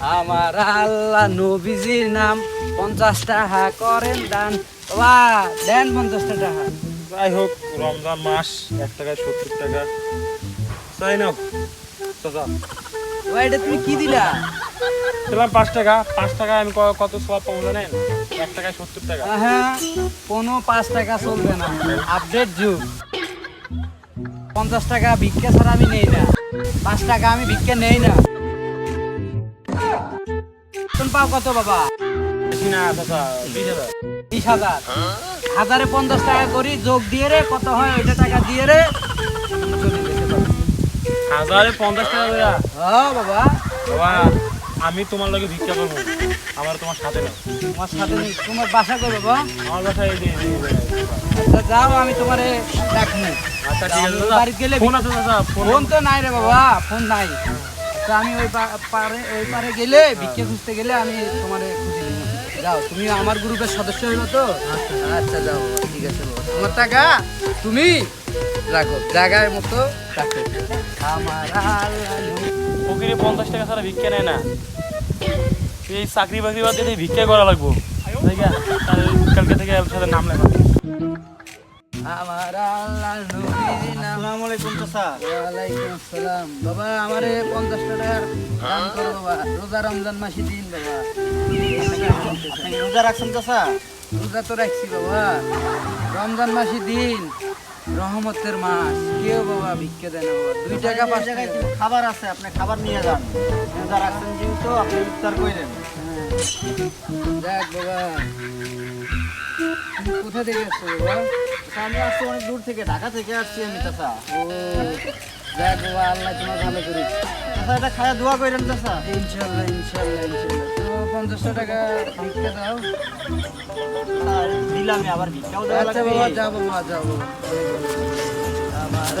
আমার আল্লাহ নবীজির নাম পঞ্চাশ টাকা করেন দান। বাবা দেন পঞ্চাশ টাকা। যাই হোক রমজান মাস এক টাকায় সত্তর টাকা। তাই নাও চাচা এটা তুমি কি দিলা? দিলাম পাঁচ টাকা। পাঁচ টাকায় আমি কত সব পাবো জানেন? এক টাকায় সত্তর টাকা। হ্যাঁ কোনো পাঁচ টাকা চলবে না। আপডেট যুগ। পঞ্চাশ টাকা ভিক্ষা ছাড়া আমি নেই না। পাঁচ টাকা আমি ভিক্ষা নেই না। পাও কত বাবা? বেশি হাজার। হাজারে পঞ্চাশ টাকা করি যোগ দিয়ে রে কত হয় ওইটা টাকা দিয়ে রে। হাজারে পঞ্চাশ টাকা হ্যাঁ বাবা। বাবা আমি তোমার লগে ভিক্ষা করব। আমার তোমার সাথে না তোমার সাথে নেই। তোমার বাসা কই বাবা? আমার বাসায় যে- আচ্ছা যাও আমি তোমারে ডাকবো আচ্ছা ঠিক আছে বাড়িতে গেলে ফোন আছে দাদা ফোন তো নাই রে বাবা ফোন নাই। তো আমি ওই পারে ওই পারে গেলে ভিক্ষা খুঁজতে গেলে আমি তোমার খুঁজে যাও তুমি আমার গ্রুপের সদস্য হইল তো? আচ্ছা যাও ঠিক আছে তোমার টাকা তুমি রাখো জায়গায় মতো রাখো। ফকিরে পঞ্চাশ টাকা ছাড়া ভিক্ষা নেয় না। এই চাকরি বাকরি বাদ দিয়ে ভিক্ষা করা লাগবো। কালকে থেকে সাথে নাম লেখা। আমার আল্লাহ আসসালামু আলাইকুম চাচা। ওয়ালাইকুম আসসালাম। বাবা আমারে পঞ্চাশ টাকা দান করো বাবা। রোজা রমজান মাসে দিন বাবা। আপনি রোজা রাখছেন চাচা? রোজা তো রাখছি বাবা। রমজান মাসে দিন রহমতের মাস। কেউ বাবা ভিক্ষা দেয় না বাবা। দুই টাকা পাঁচ জায়গায় টাকা। কিছু খাবার আছে আপনি খাবার নিয়ে যান। রোজা রাখছেন যেহেতু আপনি ইফতার করেন যাক বাবা। তুমি কোথা থেকে আসছো বাবা? আমি আসছি অনেক দূর থেকে ঢাকা থেকে আসছি আমি চাচা। ও যাক বাবা আল্লাহ তোমার ভালো করি চাচা এটা খায়া দোয়া করেন চাচা। ইনশাল্লাহ ইনশাল্লাহ ইনশাল্লাহ তো পঞ্চাশটা টাকা ভিক্ষা দাও। আর দিলামই আবার ভিক্ষাও দেওয়া আচ্ছা বাবা যাও বাবা যাও বাবা আমার